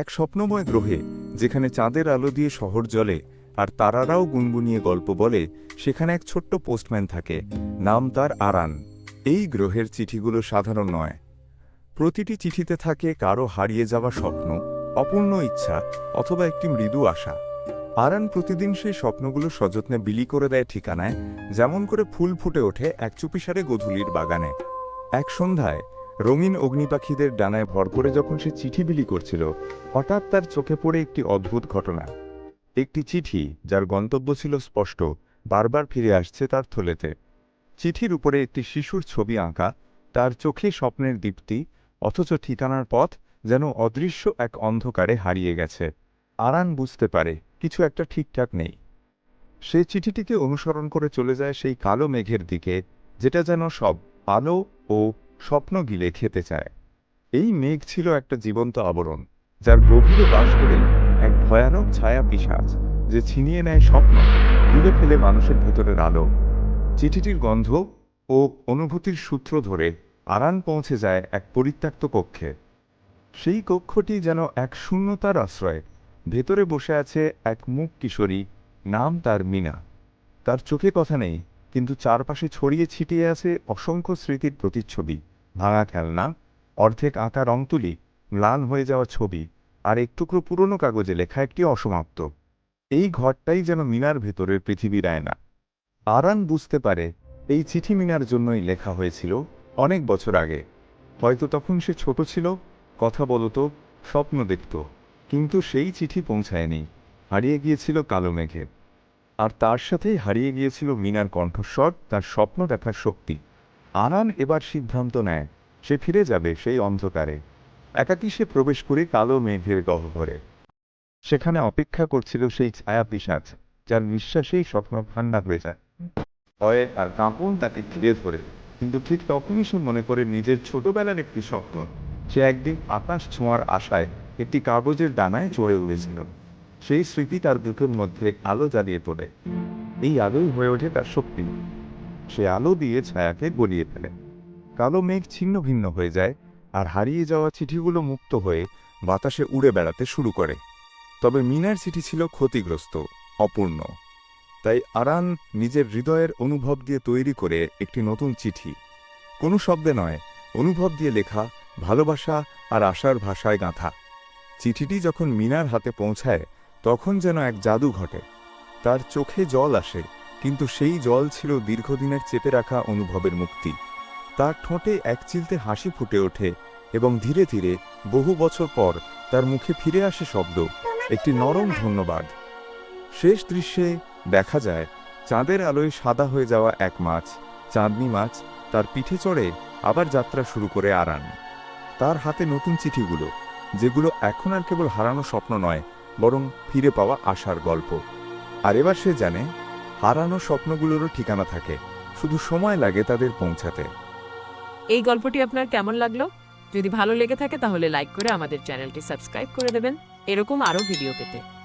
এক স্বপ্নময় গ্রহে, যেখানে চাঁদের আলো দিয়ে শহর জ্বলে আর তারারাও গুনগুনিয়ে গল্প বলে, সেখানে এক ছোট্ট পোস্টম্যান থাকে, নাম তার আরান। এই গ্রহের চিঠিগুলো সাধারণ নয়। প্রতিটি চিঠিতে থাকে কারও হারিয়ে যাওয়া স্বপ্ন, অপূর্ণ ইচ্ছা অথবা একটি মৃদু আশা। আরান প্রতিদিন সেই স্বপ্নগুলো সযত্নে বিলি করে দেয় ঠিকানায়, যেমন করে ফুল ফুটে ওঠে এক চুপিসারে গধূলির বাগানে। এক সন্ধ্যায় রঙিন অগ্নিপাখীদের ডানায় ভর করে যখন সে চিঠি বিলি করছিল, হঠাৎ তার চোখে পড়ে একটি অদ্ভুত ঘটনা। একটি চিঠি, যার গন্তব্য ছিল স্পষ্ট, বারবার ফিরে আসছে তার থলেতে। চিঠির উপরে একটি শিশুর ছবি আঁকা, তার চোখে স্বপ্নের দীপ্তি, অথচ ঠিকানার পথ যেন অদৃশ্য এক অন্ধকারে হারিয়ে গেছে। আরান বুঝতে পারে, কিছু একটা ঠিকঠাক নেই। সে চিঠিটিকে অনুসরণ করে চলে যায় সেই কালো মেঘের দিকে, যেটা যেন সব আলো ও স্বপ্ন গিলে খেতে চায়। এই মেঘ ছিল একটা জীবন্ত আবরণ, যার গভীরে বাস করে এক ভয়ানক ছায়া পিশাচ যে ছিনিয়ে নেয় স্বপ্ন তুলে ফেলে মানুষের ভেতরের আলো। চিঠিটির গন্ধ ও অনুভূতির সূত্র ধরে আরান পৌঁছে যায় এক পরিত্যক্ত কক্ষে। সেই কক্ষটি যেন এক শূন্যতার আশ্রয়। ভেতরে বসে আছে এক মুখ কিশোরী, নাম তার মিনা। তার চোখে কথা নেই কিন্তু চারপাশে ছড়িয়ে ছিটিয়ে আছে অসংখ্য স্মৃতির প্রতিচ্ছবি। ভাঙা খেলনা, অর্ধেক আঁকা রং তুলি, ম্লান হয়ে যাওয়া ছবি আর এক টুকরো পুরনো কাগজে লেখা একটি অসমাপ্ত। এই ঘরটাই যেন মিনার ভেতরের পৃথিবীর আয়না। আরান বুঝতে পারে এই চিঠি মিনার জন্যই লেখা হয়েছিল অনেক বছর আগে। হয়তো তখন সে ছোট ছিল, কথা বলতো, স্বপ্ন দেখত, কিন্তু সেই চিঠি পৌঁছায়নি। হারিয়ে গিয়েছিল কালো মেঘে। আর তার সাথেই হারিয়ে গিয়েছিল মিনার কণ্ঠস্বর, তার স্বপ্ন দেখার শক্তি। আনান এবার সিদ্ধান্ত নেয়, সে ফিরে যাবে সেই অন্ধকারে। একাকী সে প্রবেশ করে কালো মেঘের গহ্বরে। সেখানে অপেক্ষা করছিল সেই ছায়া পিসাচ যার নিঃশ্বাসেই স্বপ্ন ভান্ডার হয়ে যায়। ভয়ে আর কাঁপন তাকে ঘিরে ধরে, কিন্তু ঠিক তখনই সে মনে করে নিজের ছোটবেলার একটি স্বপ্ন। সে একদিন আকাশ ছোঁয়ার আশায় একটি কাগজের ডানায় চড়ে উঠেছিল। সেই স্মৃতি তার দুটোর মধ্যে আলো জ্বালিয়ে তোলে। এই আলোই হয়ে ওঠে তার শক্তি। সে আলো দিয়ে ছায়াকে গলিয়ে ফেলে। কালো মেঘ ছিন্ন ভিন্ন হয়ে যায় আর হারিয়ে যাওয়া চিঠিগুলো মুক্ত হয়ে বাতাসে উড়ে বেড়াতে শুরু করে। তবে মিনার চিঠি ছিল ক্ষতিগ্রস্ত, অপূর্ণ। তাই আরান নিজের হৃদয়ের অনুভব দিয়ে তৈরি করে একটি নতুন চিঠি। কোনো শব্দে নয়, অনুভব দিয়ে লেখা, ভালোবাসা আর আশার ভাষায় গাঁথা। চিঠিটি যখন মিনার হাতে পৌঁছায় তখন যেন এক জাদু ঘটে। তার চোখে জল আসে, কিন্তু সেই জল ছিল দীর্ঘদিনের চেপে রাখা অনুভবের মুক্তি। তার ঠোঁটে এক চিলতে হাসি ফুটে ওঠে এবং ধীরে ধীরে, বহু বছর পর, তার মুখে ফিরে আসে শব্দ, একটি নরম ধন্যবাদ। শেষ দৃশ্যে দেখা যায়, চাঁদের আলোয় সাদা হয়ে যাওয়া এক মাছ, চাঁদনি মাছ, তার পিঠে চড়ে আবার যাত্রা শুরু করে আরান। তার হাতে নতুন চিঠিগুলো, যেগুলো এখন আর কেবল হারানো স্বপ্ন নয় বরং ফিরে পাওয়া আশার গল্প। আর এবার সে জানে, হারানো স্বপ্নগুলোরও ঠিকানা থাকে, শুধু সময় লাগে তাদের পৌঁছাতে। এই গল্পটি আপনার কেমন লাগল? যদি ভালো লেগে থাকে তাহলে লাইক করে আমাদের চ্যানেলটি সাবস্ক্রাইব করে দেবেন। এরকম আরও ভিডিও পেতে।